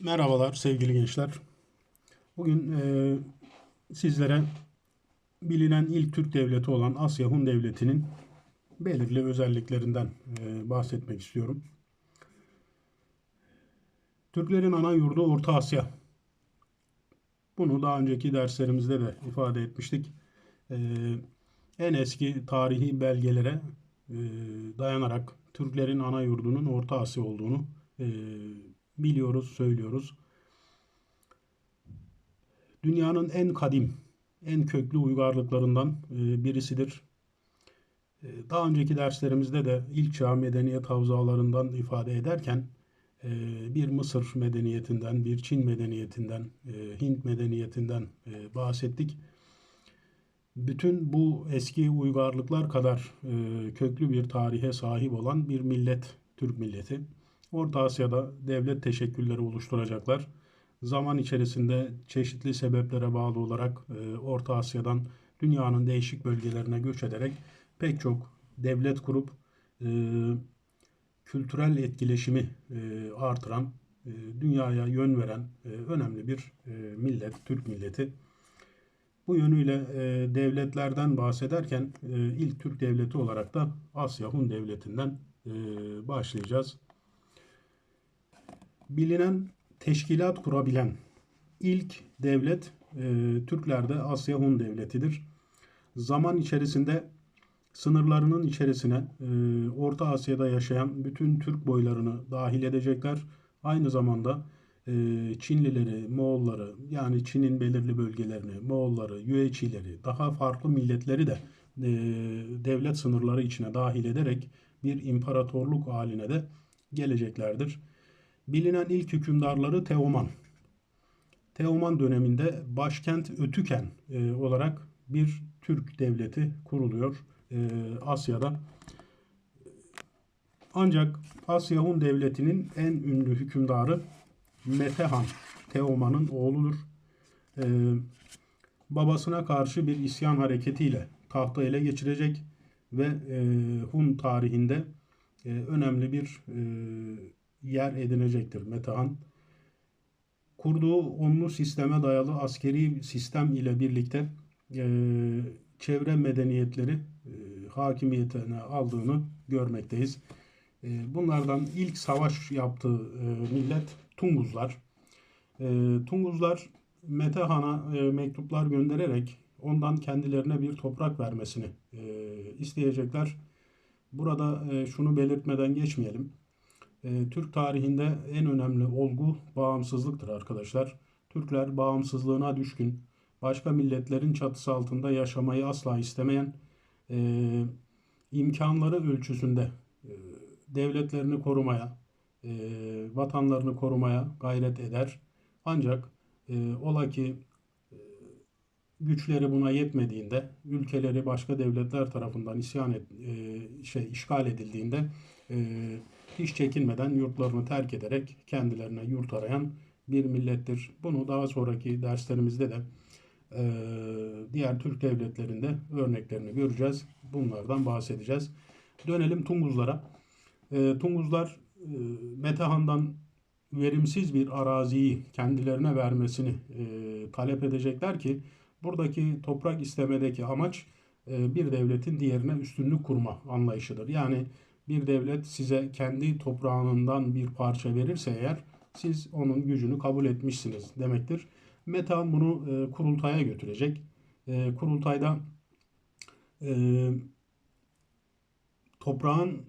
Merhabalar sevgili gençler. Bugün e, sizlere bilinen ilk Türk devleti olan Asya Hun Devleti'nin belirli özelliklerinden e, bahsetmek istiyorum. Türklerin ana yurdu Orta Asya. Bunu daha önceki derslerimizde de ifade etmiştik. E, en eski tarihi belgelere e, dayanarak Türklerin ana yurdunun Orta Asya olduğunu e, biliyoruz, söylüyoruz. Dünyanın en kadim, en köklü uygarlıklarından e, birisidir. E, daha önceki derslerimizde de ilk çağ medeniyet havzalarından ifade ederken e, bir Mısır medeniyetinden, bir Çin medeniyetinden, Hint medeniyetinden bahsettik. Bütün bu eski uygarlıklar kadar köklü bir tarihe sahip olan bir millet, Türk milleti. Orta Asya'da devlet teşekkülleri oluşturacaklar. Zaman içerisinde çeşitli sebeplere bağlı olarak e, Orta Asya'dan dünyanın değişik bölgelerine göç ederek pek çok devlet kurup e, kültürel etkileşimi e, artıran, e, dünyaya yön veren önemli bir millet, Türk milleti. Bu yönüyle devletlerden bahsederken ilk Türk devleti olarak da Asya Hun Devleti'nden başlayacağız bilinen teşkilat kurabilen ilk devlet e, Türklerde Asya Hun Devleti'dir. Zaman içerisinde sınırlarının içerisine e, Orta Asya'da yaşayan bütün Türk boylarını dahil edecekler. Aynı zamanda e, Çinlileri, Moğolları yani Çin'in belirli bölgelerini, Moğolları, Yüeçileri, daha farklı milletleri de e, devlet sınırları içine dahil ederek bir imparatorluk haline de geleceklerdir. Bilinen ilk hükümdarları Teoman. Teoman döneminde başkent Ötüken e, olarak bir Türk devleti kuruluyor e, Asya'da. Ancak Asya Hun Devleti'nin en ünlü hükümdarı Metehan, Teoman'ın oğludur. E, babasına karşı bir isyan hareketiyle tahtı ele geçirecek ve e, Hun tarihinde e, önemli bir e, yer edinecektir Metehan. Kurduğu onlu sisteme dayalı askeri sistem ile birlikte e, çevre medeniyetleri e, hakimiyetine aldığını görmekteyiz. E, bunlardan ilk savaş yaptığı e, millet Tunguzlar. E, Tunguzlar Metehan'a e, mektuplar göndererek ondan kendilerine bir toprak vermesini e, isteyecekler. Burada e, şunu belirtmeden geçmeyelim. E, Türk tarihinde en önemli olgu bağımsızlıktır arkadaşlar. Türkler bağımsızlığına düşkün, başka milletlerin çatısı altında yaşamayı asla istemeyen, e, imkanları ölçüsünde e, devletlerini korumaya, e, vatanlarını korumaya gayret eder. Ancak e, ola ki e, güçleri buna yetmediğinde, ülkeleri başka devletler tarafından isyan et, şey işgal edildiğinde e, hiç çekinmeden yurtlarını terk ederek kendilerine yurt arayan bir millettir. Bunu daha sonraki derslerimizde de e, diğer Türk devletlerinde örneklerini göreceğiz. Bunlardan bahsedeceğiz. Dönelim Tunguzlara. E, Tunguzlar e, Metehan'dan verimsiz bir araziyi kendilerine vermesini e, talep edecekler ki buradaki toprak istemedeki amaç e, bir devletin diğerine üstünlük kurma anlayışıdır. Yani bir devlet size kendi toprağından bir parça verirse eğer siz onun gücünü kabul etmişsiniz demektir. Metehan bunu e, kurultaya götürecek. E, kurultayda e, toprağın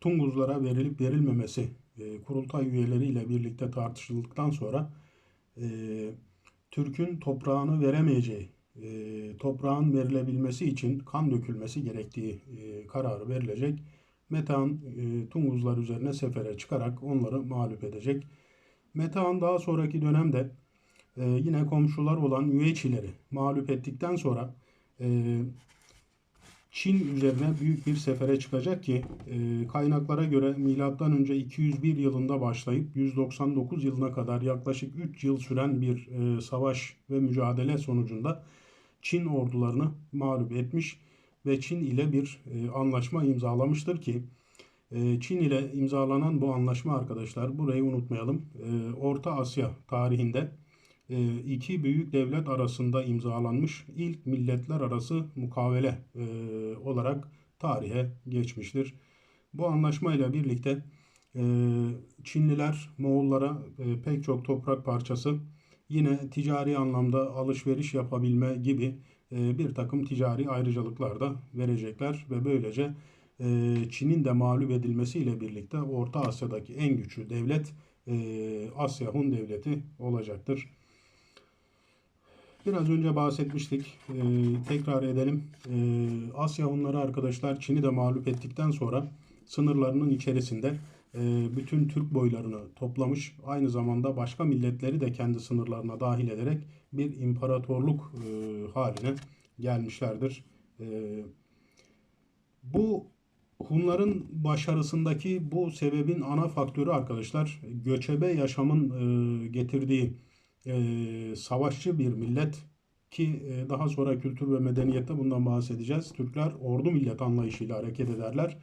Tunguzlara verilip verilmemesi e, kurultay üyeleriyle birlikte tartışıldıktan sonra e, Türk'ün toprağını veremeyeceği, e, toprağın verilebilmesi için kan dökülmesi gerektiği e, kararı verilecek. Metehan e, Tunguzlar üzerine sefere çıkarak onları mağlup edecek. Metehan daha sonraki dönemde e, yine komşular olan Yüeçileri mağlup ettikten sonra e, Çin üzerine büyük bir sefere çıkacak ki e, kaynaklara göre M.Ö. 201 yılında başlayıp 199 yılına kadar yaklaşık 3 yıl süren bir e, savaş ve mücadele sonucunda Çin ordularını mağlup etmiş ve Çin ile bir e, anlaşma imzalamıştır ki E, Çin ile imzalanan bu anlaşma arkadaşlar burayı unutmayalım. E, Orta Asya tarihinde e, iki büyük devlet arasında imzalanmış ilk milletler arası mukavele e, olarak tarihe geçmiştir. Bu anlaşmayla birlikte e, Çinliler Moğollara e, pek çok toprak parçası yine ticari anlamda alışveriş yapabilme gibi bir takım ticari ayrıcalıklar da verecekler ve böylece e, Çin'in de mağlup edilmesiyle birlikte Orta Asya'daki en güçlü devlet e, Asya Hun Devleti olacaktır. Biraz önce bahsetmiştik. E, tekrar edelim. Asya Hunları arkadaşlar Çin'i de mağlup ettikten sonra sınırlarının içerisinde bütün Türk boylarını toplamış. Aynı zamanda başka milletleri de kendi sınırlarına dahil ederek bir imparatorluk e, haline gelmişlerdir. E, bu Hunların başarısındaki bu sebebin ana faktörü arkadaşlar göçebe yaşamın e, getirdiği e, savaşçı bir millet ki e, daha sonra kültür ve medeniyette bundan bahsedeceğiz. Türkler ordu millet anlayışıyla hareket ederler.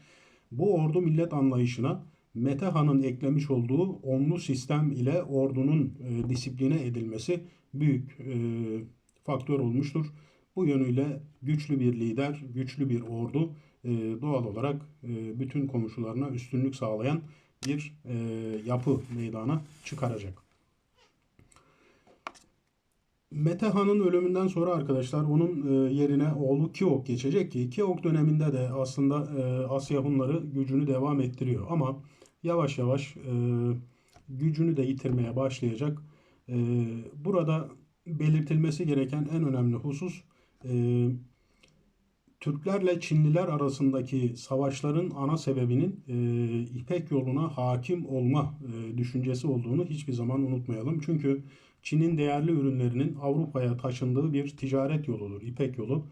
Bu ordu millet anlayışına Mete Han'ın eklemiş olduğu onlu sistem ile ordunun e, disipline edilmesi büyük e, faktör olmuştur. Bu yönüyle güçlü bir lider, güçlü bir ordu e, doğal olarak e, bütün komşularına üstünlük sağlayan bir e, yapı meydana çıkaracak. Mete Han'ın ölümünden sonra arkadaşlar onun e, yerine oğlu Kiok geçecek ki Kiok döneminde de aslında e, Asya Hunları gücünü devam ettiriyor ama yavaş yavaş e, gücünü de yitirmeye başlayacak. E, burada belirtilmesi gereken en önemli husus e, Türklerle Çinliler arasındaki savaşların ana sebebinin e, İpek yoluna hakim olma e, düşüncesi olduğunu hiçbir zaman unutmayalım. Çünkü Çin'in değerli ürünlerinin Avrupa'ya taşındığı bir ticaret yoludur, İpek yolu.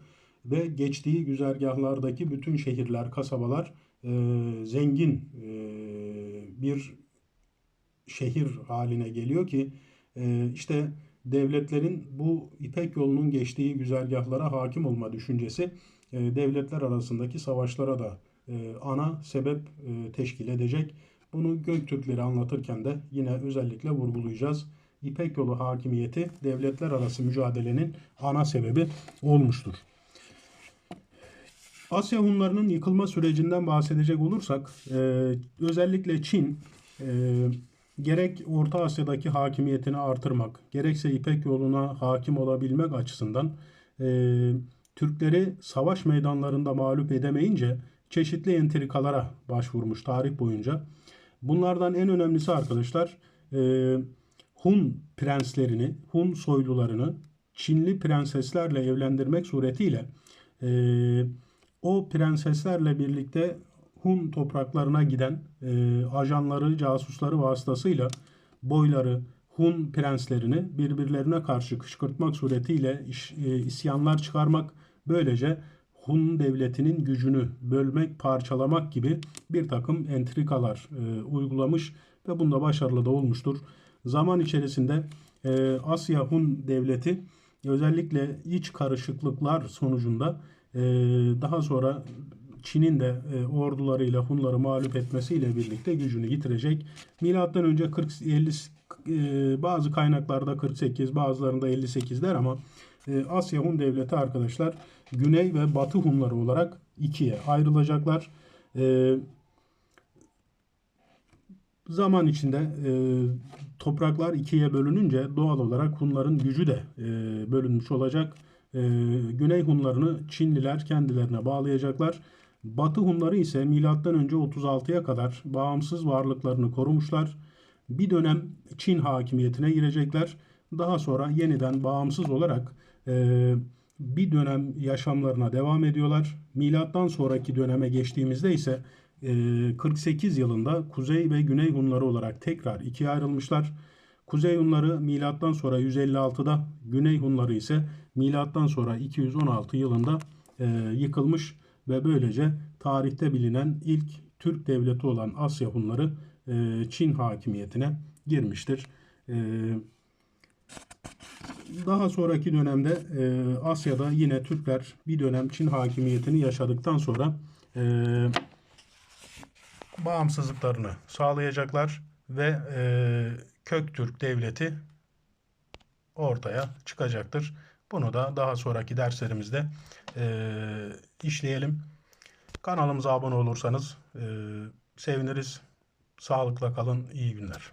Ve geçtiği güzergahlardaki bütün şehirler, kasabalar zengin e, bir şehir haline geliyor ki e, işte devletlerin bu İpek yolunun geçtiği güzergahlara hakim olma düşüncesi e, devletler arasındaki savaşlara da ana sebep teşkil edecek. Bunu Göktürkleri anlatırken de yine özellikle vurgulayacağız. İpek yolu hakimiyeti devletler arası mücadelenin ana sebebi olmuştur. Asya Hunlarının yıkılma sürecinden bahsedecek olursak özellikle Çin gerek Orta Asya'daki hakimiyetini artırmak gerekse İpek yoluna hakim olabilmek açısından Türkleri savaş meydanlarında mağlup edemeyince çeşitli entrikalara başvurmuş tarih boyunca. Bunlardan en önemlisi arkadaşlar e, Hun prenslerini, Hun soylularını Çinli prenseslerle evlendirmek suretiyle e, o prenseslerle birlikte Hun topraklarına giden e, ajanları, casusları vasıtasıyla boyları, Hun prenslerini birbirlerine karşı kışkırtmak suretiyle iş, e, isyanlar çıkarmak, böylece Hun devletinin gücünü bölmek, parçalamak gibi bir takım entrikalar e, uygulamış ve bunda başarılı da olmuştur. Zaman içerisinde e, Asya Hun devleti özellikle iç karışıklıklar sonucunda e, daha sonra Çin'in de e, ordularıyla Hunları mağlup etmesiyle birlikte gücünü yitirecek. Milattan önce 40 50 e, bazı kaynaklarda 48, bazılarında 58 der ama e, Asya Hun devleti arkadaşlar Güney ve Batı Hunları olarak ikiye ayrılacaklar. Zaman içinde e, topraklar ikiye bölününce doğal olarak Hunların gücü de e, bölünmüş olacak. E, Güney Hunlarını Çinliler kendilerine bağlayacaklar. Batı Hunları ise M.Ö. 36'ya kadar bağımsız varlıklarını korumuşlar. Bir dönem Çin hakimiyetine girecekler. Daha sonra yeniden bağımsız olarak e, bir dönem yaşamlarına devam ediyorlar. Milattan sonraki döneme geçtiğimizde ise e, 48 yılında Kuzey ve Güney Hunları olarak tekrar ikiye ayrılmışlar. Kuzey Hunları milattan sonra 156'da, Güney Hunları ise milattan sonra 216 yılında e, yıkılmış ve böylece tarihte bilinen ilk Türk devleti olan Asya Hunları e, Çin hakimiyetine girmiştir. E, daha sonraki dönemde e, Asya'da yine Türkler bir dönem Çin hakimiyetini yaşadıktan sonra e, bağımsızlıklarını sağlayacaklar ve e, Köktürk Devleti ortaya çıkacaktır. Bunu da daha sonraki derslerimizde e, işleyelim. Kanalımıza abone olursanız e, seviniriz. Sağlıkla kalın, iyi günler.